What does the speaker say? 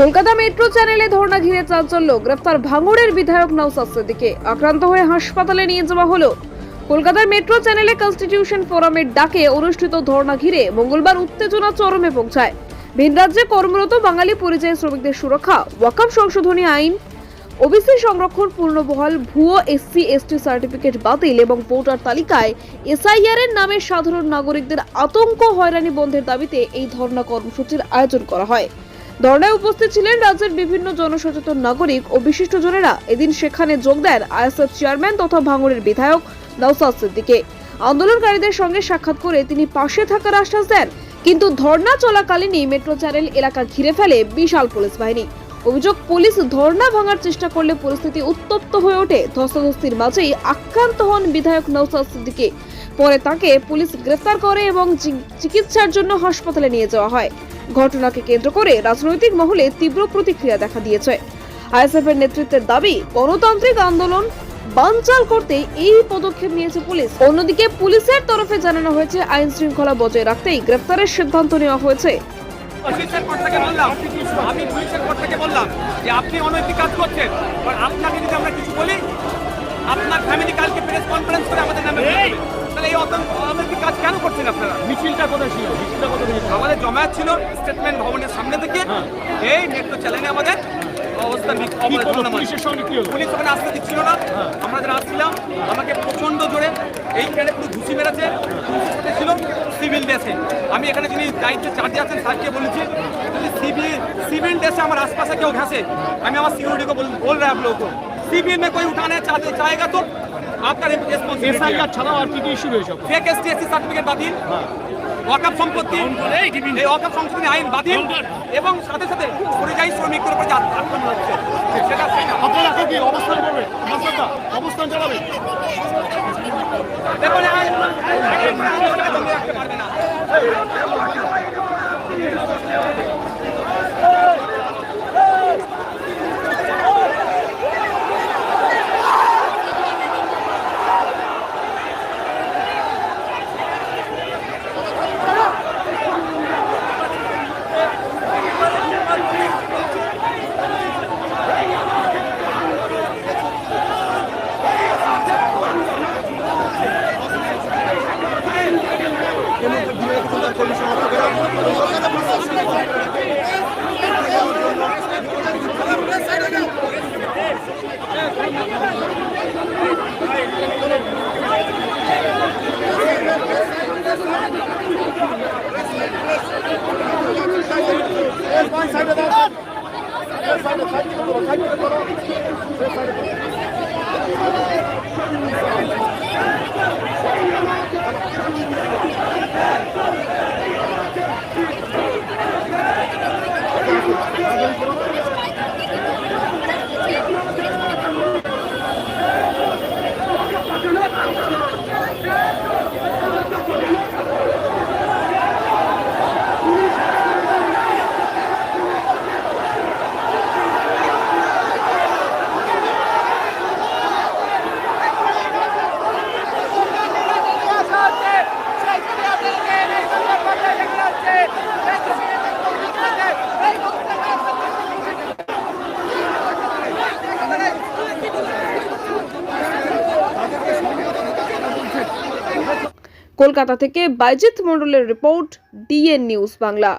Kolkata metro চ্যানেলে ধর্ণা ঘিরে চাঞ্চল্য। গ্রেফতার ভাঙড়ের বিধায়ক নওসাদ সিদ্দিকে। আক্রান্ত হয়ে হাসপাতালে নিয়ে যাওয়া হলো। কলকাতার মেট্রো চ্যানেলে কনস্টিটিউশন ফোরামের ডাকে অনুষ্ঠিত ধর্ণা ঘিরে মঙ্গলবার উত্তেজনা চরমে পৌঁছায়। ভিন রাজ্যে কর্মরত বাঙালি পরিযায়ী শ্রমিকদের সুরক্ষা, ওয়াকাম সংশোধনী আইন ওবিসি সংরক্ষণ পূর্ণবহাল ভুয়ো এসসি এসটি সার্টিফিকেট বাতিল এবং ভোটার তালিকায় এসআইআর এর নামে সাধারণ নাগরিকদের আতঙ্ক, হয়রানি বন্ধের দাবিতে এই ধর্ণা কর্মসূচির আয়োজন করা হয়। ধর্ণায় উপস্থিত ছিলেন রাজ্যের বিভিন্ন জনসচেতন নাগরিক ও বিশিষ্টজনেরা এদিন সেখানে যোগ দেন আইএসএফ চেয়ারম্যান তথা ভাঙড়ের বিধায়ক নওসাদ সিদ্দিকে। আন্দোলনকারীদের সঙ্গে সাক্ষাৎ করে তিনি পাশে থাকার আশ্বাস দেন, কিন্তু ধর্ণা চলাকালীনই মেট্রো চ্যানেল এলাকা ঘিরে ফেলে বিশাল পুলিশ বাহিনী। অভিযোগ, পুলিশ ধর্না ভাঙার চেষ্টা করলে পরিস্থিতি উত্তপ্ত হয়ে ওঠে। ধস্তাধস্তির মাঝেই আক্রান্ত হন বিধায়ক নওসাদ সিদ্দিকে। পরে তাকে পুলিশ গ্রেফতার করে এবং চিকিৎসার জন্য হাসপাতালে নিয়ে যাওয়া হয়। ঘটনাকে কেন্দ্র করে রাজনৈতিক মহলে তীব্র প্রতিক্রিয়া দেখা দিয়েছে। আইএসএফ এর নেতৃত্বের দাবি, গণতান্ত্রিক আন্দোলন বানচাল করতে এই পদক্ষেপ নিয়েছে পুলিশ। অন্যদিকে পুলিশের তরফে জানানো হয়েছে, আইন শৃঙ্খলা বজায় রাখতেই গ্রেফতারের সিদ্ধান্ত নেওয়া হয়েছে। আপনার ফ্যামিলি কালকে প্রেস কনফারেন্স করে আমাদের করছেন আপনারা? মিছিলটা কোথায় ছিল? মিছিলটা কোথায় আমাদের জমায়েত ছিল স্টেটমেন্ট ভবনের সামনে থেকে। হ্যাঁ। এই মেট্রো চ্যানেলে আমাদের অবস্থান পুলিশের সঙ্গে পুলিশ ওখানে আসতে দিচ্ছিল না। হ্যাঁ। আমরা আসছিলাম আমাকে প্রচণ্ড জোরে এই ট্রেনে পুরো ঘুষি মেরেছে। ছিল সিভিল ড্রেসে আমি এখানে যিনি দায়িত্বে চার্জে আছেন স্যারকে বলেছি সিভিল সিভিল আমার আশপাশে কেউ ঘাসে আমি আমার সিকিউরিটিকে বল রা আপ লোক बोल रहे हैं आप लोगों को सिविल में कोई उठाने चाहते चाहेगा तो आपका रेस्पॉन्सिबिलिटी এসআইআর ছাড়াও আর কি কি ইস্যু রয়েছে ফেক এসটি এসসি সার্টিফিকেট বাতিল ওয়াকাপ সম্পত্তি এই ওয়াকাপ সংশোধনী আইন বাতিল এবং সাথে সাথে পরিযায়ী শ্রমিকদের উপর যে আত- আক্রমণ হচ্ছে সেটা সেটা আপনারা এখন কি অবস্থান করবেন অবস্থানটা অবস্থান চালাবেন দেখুন আইন আইন বন্ধ রাখতে পারবে না Thank you. কলকাতা থেকে বাইজিৎ মন্ডলের রিপোর্ট ডিএন নিউজ বাংলা।